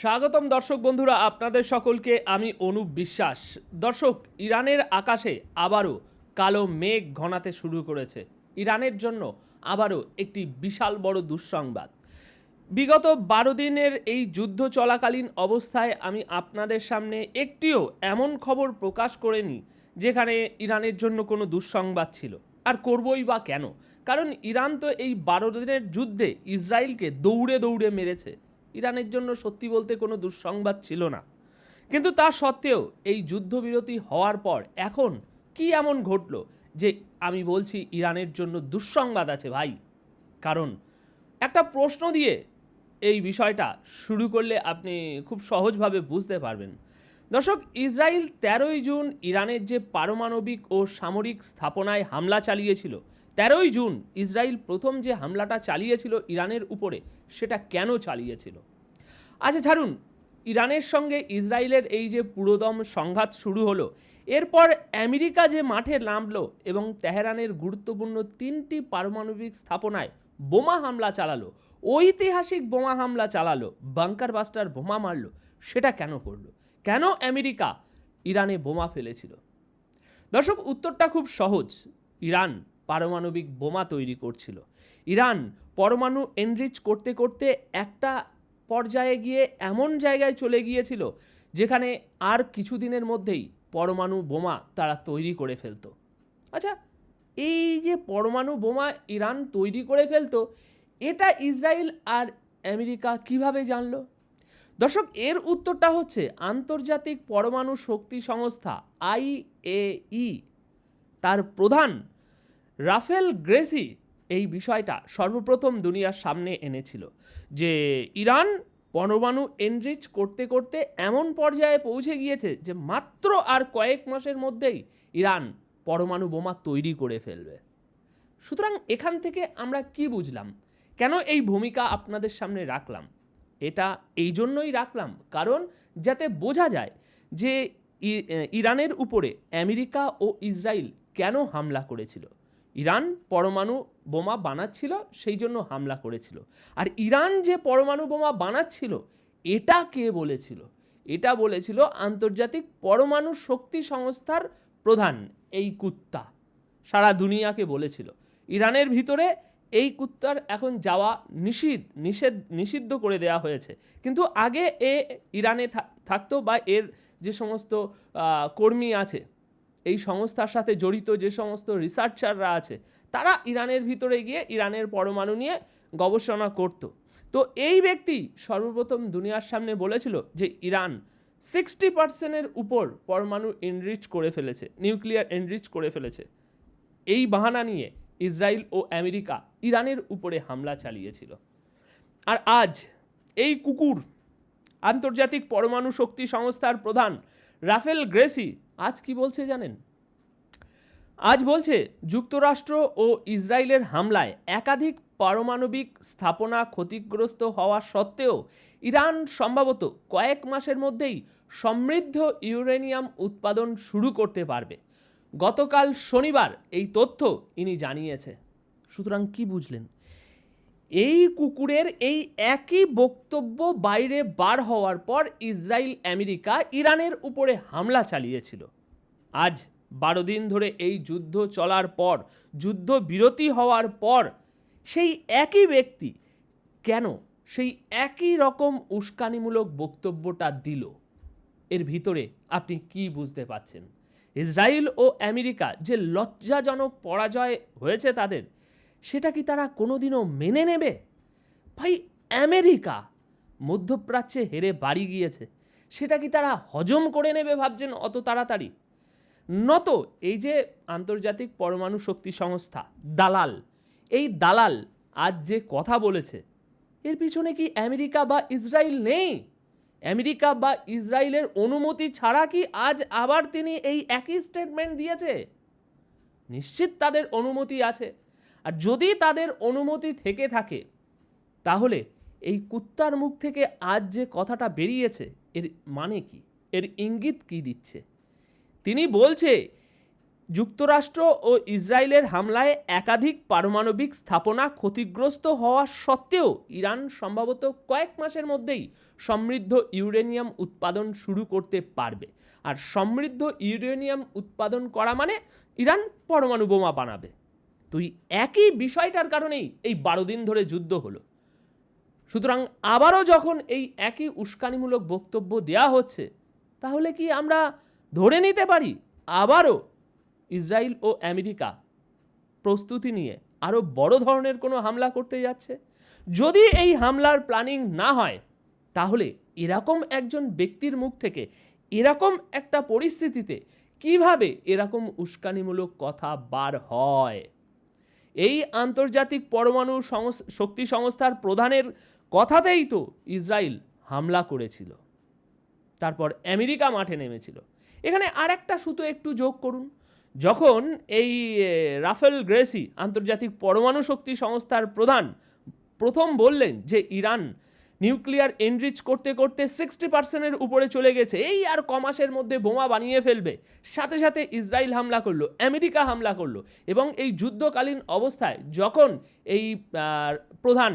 স্বাগতম দর্শক বন্ধুরা, আপনাদের সকলকে আমি অনুপ বিশ্বাস। দর্শক, ইরানের আকাশে আবারও কালো মেঘ ঘনাতে শুরু করেছে। ইরানের জন্য আবারও একটি বিশাল বড় দুঃসংবাদ। বিগত বারো দিনের এই যুদ্ধ চলাকালীন অবস্থায় আমি আপনাদের সামনে একটিও এমন খবর প্রকাশ করিনি, যেখানে ইরানের জন্য কোনো দুঃসংবাদ ছিল। আর করবই বা কেন? কারণ ইরান তো এই বারো দিনের যুদ্ধে ইসরায়েলকে দৌড়ে দৌড়ে মেরেছে। ইরানের জন্য সত্যি বলতে কোনো দুঃসংবাদ ছিল না। কিন্তু তা সত্ত্বেও এই যুদ্ধবিরতি হওয়ার পর এখন কি এমন ঘটলো যে আমি বলছি ইরানের জন্য দুঃসংবাদ আছে ভাই? কারণ একটা প্রশ্ন দিয়ে এই বিষয়টা শুরু করলে আপনি খুব সহজভাবে বুঝতে পারবেন। দর্শক ইসরায়েল তেরোই জুন ইরানের যে পারমাণবিক ও সামরিক স্থাপনায় হামলা চালিয়েছিল তেরোই জুন ইসরায়েল প্রথম যে হামলাটা চালিয়েছিল ইরানের উপরে, সেটা কেন চালিয়েছিল? আচ্ছা ছাড়ুন, ইরানের সঙ্গে ইসরায়েলের এই যে পুরোদম সংঘাত শুরু হলো, এরপর আমেরিকা যে মাঠে নামলো এবং তেহরানের গুরুত্বপূর্ণ তিনটি পারমাণবিক স্থাপনায় বোমা হামলা চালালো, ঐতিহাসিক বোমা হামলা চালালো, বাংকার বাস্টার বোমা মারলো, সেটা কেন করল? কেন আমেরিকা ইরানে বোমা ফেলেছিল? দর্শক, উত্তরটা খুব সহজ। ইরান পারমাণবিক বোমা তৈরি করছিল। ইরান পরমাণু এনরিচ করতে করতে একটা পর্যায়ে গিয়ে এমন জায়গায় চলে গিয়েছিল, যেখানে আর কিছুদিনের মধ্যেই পরমাণু বোমা তারা তৈরি করে ফেলতো। আচ্ছা এই যে পরমাণু বোমা ইরান তৈরি করে ফেলতো, এটা ইসরায়েল আর আমেরিকা কীভাবে জানলো? দর্শক, এর উত্তরটা হচ্ছে আন্তর্জাতিক পরমাণু শক্তি সংস্থা আইএই তার প্রধান রাফেল গ্রেসি এই বিষয়টা সর্বপ্রথম দুনিয়ার সামনে এনেছিল যে ইরান পরমাণু এনরিচ করতে করতে এমন পর্যায়ে পৌঁছে গিয়েছে যে মাত্র আর কয়েক মাসের মধ্যেই ইরান পরমাণু বোমা তৈরি করে ফেলবে। সুতরাং এখান থেকে আমরা কি বুঝলাম? কেন এই ভূমিকা আপনাদের সামনে রাখলাম? এটা এই জন্যই রাখলাম, কারণ যাতে বোঝা যায় যে ইরানের উপরে আমেরিকা ও ইসরায়েল কেন হামলা করেছিল। ইরান পরমাণু বোমা বানাচ্ছিল, সেই জন্য হামলা করেছিল। আর ইরান যে পরমাণু বোমা বানাচ্ছিল, এটা কে বলেছিল? এটা বলেছিল আন্তর্জাতিক পরমাণু শক্তি সংস্থার প্রধান, এই কুত্তা। সারা দুনিয়াকে বলেছিল। ইরানের ভিতরে এই কুত্তার এখন যাওয়া নিষিদ্ধ, নিষেধ, নিষিদ্ধ করে দেওয়া হয়েছে। কিন্তু আগে এ ইরানে থাকতো বা এর যে সমস্ত কর্মী আছে এই সংস্থার সাথে জড়িত যে সমস্ত রিসার্চাররা আছে, তারা ইরানের ভিতরে গিয়ে ইরানের পরমাণু নিয়ে গবেষণা করত। তো এই ব্যক্তি সর্বপ্রথম দুনিয়ার সামনে বলেছিল যে ইরান সিক্সটি পার্সেন্টের উপর পরমাণু এনরিচ করে ফেলেছে নিউক্লিয়ার এনরিচ করে ফেলেছে। এই বাহানা নিয়ে ইসরায়েল ও আমেরিকা ইরানের উপরে হামলা চালিয়েছিল। আর আজ এই কুকুর আন্তর্জাতিক পরমাণু শক্তি সংস্থার প্রধান রাফেল গ্রেসি আজ কি বলছে জানেন? আজ বলছে, যুক্তরাষ্ট্র ও ইসরায়েলের হামলায় একাধিক পারমাণবিক স্থাপনা ক্ষতিগ্রস্ত হওয়া সত্ত্বেও ইরান সম্ভবত কয়েক মাসের মধ্যেই সমৃদ্ধ ইউরেনিয়াম উৎপাদন শুরু করতে পারবে। গতকাল শনিবার এই তথ্য ইনি জানিয়েছে। সুতরাং কি বুঝলেন? এই কুকুরের এই একই বক্তব্য বাইরে বার হওয়ার পর ইসরায়েল, আমেরিকা, ইরানের উপরে হামলা চালিয়েছিল। আজ বারো দিন ধরে এই যুদ্ধ চলার পর, যুদ্ধ বিরতি হওয়ার পর সেই একই ব্যক্তি কেন সেই একই রকম উস্কানিমূলক বক্তব্যটা দিল? এর ভিতরে আপনি কি বুঝতে পাচ্ছেন ইসরায়েল ও আমেরিকা যে লজ্জাজনক পরাজয় হয়েছে তাদের সেটা কি তারা কোনোদিনও মেনে নেবে? ভাই, আমেরিকা মধ্যপ্রাচ্যে হেরে বাড়ি গিয়েছে। সেটা কি তারা হজম করে নেবে ভাবছেন অত তাড়াতাড়ি? নত এই যে আন্তর্জাতিক পরমাণু শক্তি সংস্থা, দালাল, এই দালাল আজ যে কথা বলেছে, এর পিছনে কি আমেরিকা বা ইসরায়েল নেই? আমেরিকা বা ইসরায়েলের অনুমতি ছাড়া কি আজ আবার তিনি এই একই স্টেটমেন্ট দিয়েছে? নিশ্চিত তাদের অনুমতি আছে। আর যদি তাদের অনুমতি থেকে থাকে, তাহলে এই কুত্তার মুখ থেকে আজ যে কথাটা বেরিয়েছে, এর মানে কি? এর ইঙ্গিত কি দিচ্ছে? তিনি বলছে, যুক্তরাষ্ট্র ও ইসরায়েলের হামলায় একাধিক পারমাণবিক স্থাপনা ক্ষতিগ্রস্ত হওয়া সত্ত্বেও ইরান সম্ভবত কয়েক মাসের মধ্যেই সমৃদ্ধ ইউরেনিয়াম উৎপাদন শুরু করতে পারবে। আর সমৃদ্ধ ইউরেনিয়াম উৎপাদন করা মানে ইরান পরমাণু বোমা বানাবে। তুই একই বিষয়টার কারণেই এই বারো দিন ধরে যুদ্ধ হলো। সুতরাং আবারও যখন এই একই উস্কানিমূলক বক্তব্য দেয়া হচ্ছে, তাহলে কি আমরা ধরে নিতে পারি আবারও ইসরায়েল ও আমেরিকা প্রস্তুতি নিয়ে আরও বড় ধরনের কোনো হামলা করতে যাচ্ছে? যদি এই হামলার প্ল্যানিং না হয়, তাহলে এরকম একজন ব্যক্তির মুখ থেকে এরকম একটা পরিস্থিতিতে কীভাবে এরকম উস্কানিমূলক কথা বার হয়? এই আন্তর্জাতিক পরমাণু শক্তি সংস্থার প্রধানের কথাতেই তো ইসরায়েল হামলা করেছিল। তারপর আমেরিকা মাঠে নেমেছিল। এখানে আর একটা সুতো একটু যোগ করুন। যখন এই রাফেল গ্রেসি আন্তর্জাতিক পরমাণু শক্তি সংস্থার প্রধান প্রথম বললেন যে ইরান নিউক্লিয়ার এনরিচ করতে করতে সিক্সটি পার্সেন্টের উপরে চলে গেছে। এই আর কমাসের মধ্যে বোমা বানিয়ে ফেলবে। সাথে সাথে ইসরায়েল হামলা করল, আমেরিকা হামলা করল এবং এই যুদ্ধকালীন অবস্থায় যখন এই প্রধান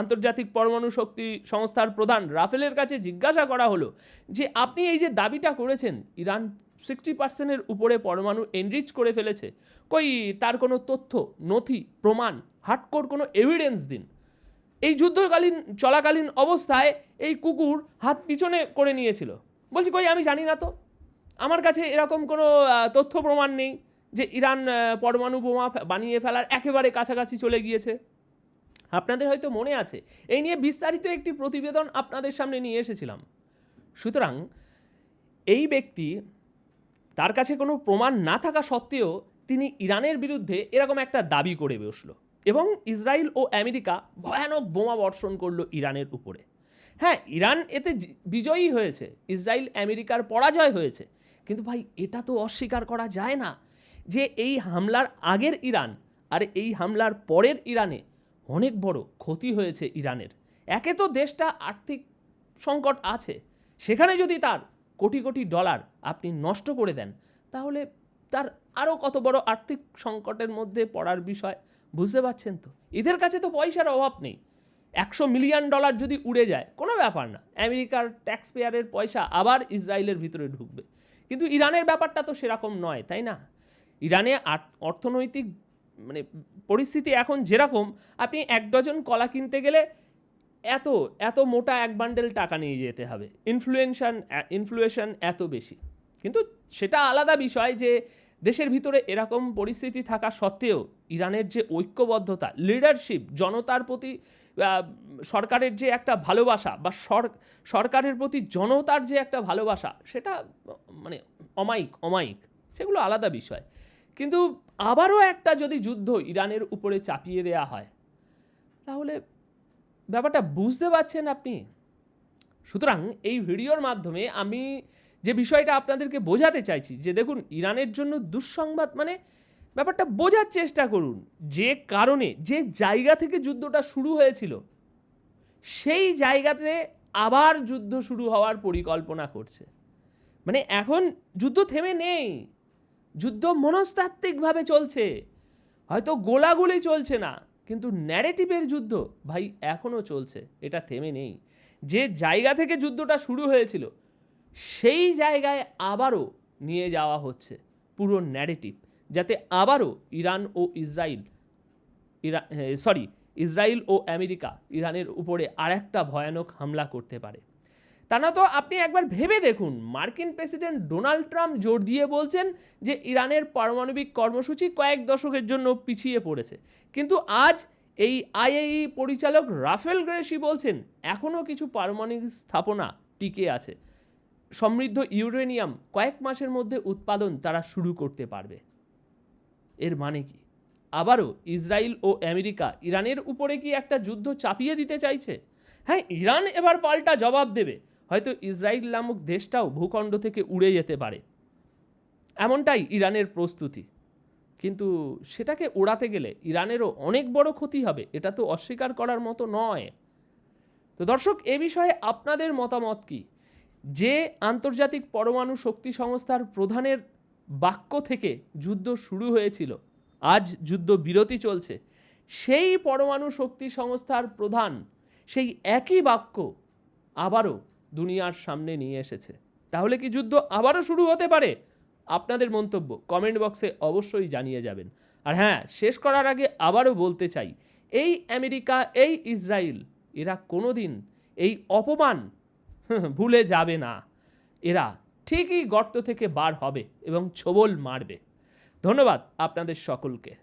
আন্তর্জাতিক পরমাণু শক্তি সংস্থার প্রধান রাফেলের কাছে জিজ্ঞাসা করা হলো যে, আপনি এই যে দাবিটা করেছেন, ইরান সিক্সটি পার্সেন্টের উপরে পরমাণু এনরিচ করে ফেলেছে। কই, তার কোনো তথ্য, নথি, প্রমাণ হাটকোর কোনো এভিডেন্স দিন। এই যুদ্ধকালীন, চলাকালীন অবস্থায় এই কুকুর হাত পিছনে করে নিয়েছিল। বলছি, কই, আমি জানি না তো। আমার কাছে এরকম কোনো তথ্য প্রমাণ নেই যে ইরান পরমাণু বোমা বানিয়ে ফেলার একেবারে কাছাকাছি চলে গিয়েছে। আপনাদের হয়তো মনে আছে, এই নিয়ে বিস্তারিত একটি প্রতিবেদন আপনাদের সামনে নিয়ে এসেছিলাম। সুতরাং, এই ব্যক্তি, তার কাছে কোনো প্রমাণ না থাকা সত্ত্বেও তিনি ইরানের বিরুদ্ধে এরকম একটা দাবি করে বসল। এবং ইসরায়েল ও আমেরিকা ভয়ানক বোমা বর্ষণ করল ইরানের উপরে। হ্যাঁ ইরান এতে বিজয়ী হয়েছে, ইসরায়েল আমেরিকার পরাজয় হয়েছে। কিন্তু ভাই, এটা তো অস্বীকার করা যায় না যে এই হামলার আগের ইরান আর এই হামলার পরের ইরানে অনেক বড় ক্ষতি হয়েছে ইরানের। একে তো দেশটা আর্থিক সংকট আছে, সেখানে যদি তার কোটি কোটি ডলার আপনি নষ্ট করে দেন, তাহলে তার আরও কত বড় আর্থিক সংকটের মধ্যে পড়ার বিষয়। বুঝতে পারছেন তো? এদের কাছে তো পয়সার অভাব নেই। একশো মিলিয়ন ডলার যদি উড়ে যায়, কোনো ব্যাপার না। আমেরিকার ট্যাক্স পেয়ারের পয়সা আবার ইসরায়েলের ভিতরে ঢুকবে। কিন্তু ইরানের ব্যাপারটা তো সেরকম নয়, তাই না? ইরানে অর্থনৈতিক মানে পরিস্থিতি এখন যেরকম, আপনি এক ডজন কলা কিনতে গেলে এত এত মোটা এক বান্ডেল টাকা নিয়ে যেতে হবে। ইনফ্লুয়েশন ইনফ্লুয়েশন এত বেশি। কিন্তু সেটা আলাদা বিষয় যে দেশের ভিতরে এরকম পরিস্থিতি থাকা সত্ত্বেও ইরানের যে ঐক্যবদ্ধতা লিডারশিপ জনতার প্রতি সরকারের যে একটা ভালোবাসা বা সরকারের প্রতি জনতার যে একটা ভালোবাসা, সেটা মানে অমায়িক অমায়িক, সেগুলো আলাদা বিষয়। কিন্তু আবারও একটা যদি যুদ্ধ ইরানের উপরে চাপিয়ে দেয়া হয়, তাহলে ব্যাপারটা বুঝতে পারছেন আপনি? সুতরাং এই ভিডিওর মাধ্যমে আমি যে বিষয়টা আপনাদেরকে বোঝাতে চাইছি, যে দেখুন, ইরানের জন্য দুঃসংবাদ মানে ব্যাপারটা বোঝার চেষ্টা করুন। যে কারণে, যে জায়গা থেকে যুদ্ধটা শুরু হয়েছিল, সেই জায়গাতে আবার যুদ্ধ শুরু হওয়ার পরিকল্পনা করছে। মানে এখন যুদ্ধ থেমে নেই। যুদ্ধ মনস্তাত্ত্বিকভাবে চলছে। হয়তো গোলাগুলি চলছে না, কিন্তু ন্যারেটিভের যুদ্ধ ভাই এখনও চলছে, এটা থেমে নেই। যে জায়গা থেকে যুদ্ধটা শুরু হয়েছিল সেই জায়গায় আবারও নিয়ে যাওয়া হচ্ছে পুরো ন্যারেটিভ যাতে আবারও ইরান ও ইসরায়েল ইরা সরি ইসরায়েল ও আমেরিকা ইরানের উপরে আরেকটা ভয়ানক হামলা করতে পারে। তা না তো আপনি একবার ভেবে দেখুন, মার্কিন প্রেসিডেন্ট ডোনাল্ড ট্রাম্প জোর দিয়ে বলছেন যে ইরানের পারমাণবিক কর্মসূচি কয়েক দশকের জন্য পিছিয়ে পড়েছে। কিন্তু আজ এই আইএই পরিচালক রাফেল গ্রেসি বলছেন এখনও কিছু পারমাণবিক স্থাপনা টিকে আছে। সমৃদ্ধ ইউরেনিয়াম কয়েক মাসের মধ্যে উৎপাদন তারা শুরু করতে পারবে। এর মানে কি? আবারও ইসরায়েল ও আমেরিকা ইরানের উপরে কি একটা যুদ্ধ চাপিয়ে দিতে চাইছে? হ্যাঁ ইরান এবার পাল্টা জবাব দেবে। হয়তো ইসরায়েল নামক দেশটাও ভূখণ্ড থেকে উড়ে যেতে পারে। এমনটাই ইরানের প্রস্তুতি। কিন্তু সেটাকে ওড়াতে গেলে ইরানেরও অনেক বড় ক্ষতি হবে, এটা তো অস্বীকার করার মতো নয়। তো দর্শক, এ বিষয়ে আপনাদের মতামত কি? যে আন্তর্জাতিক পরমাণু শক্তি সংস্থার প্রধানের বাক্য থেকে যুদ্ধ শুরু হয়েছিল, আজ যুদ্ধ বিরতি চলছে, সেই পরমাণু শক্তি সংস্থার প্রধান সেই একই বাক্য আবারও দুনিয়ার সামনে নিয়ে এসেছে। তাহলে কি যুদ্ধ আবারও শুরু হতে পারে? আপনাদের মন্তব্য কমেন্ট বক্সে অবশ্যই জানিয়ে যাবেন। আর হ্যাঁ শেষ করার আগে আবারও বলতে চাই, এই আমেরিকা, এই ইসরায়েল, এরা কোনোদিন এই অপমান ভুলে যাবে না। এরা ঠিকই গর্ত থেকে বার হবে এবং ছোবল মারবে। ধন্যবাদ আপনাদের সকলকে।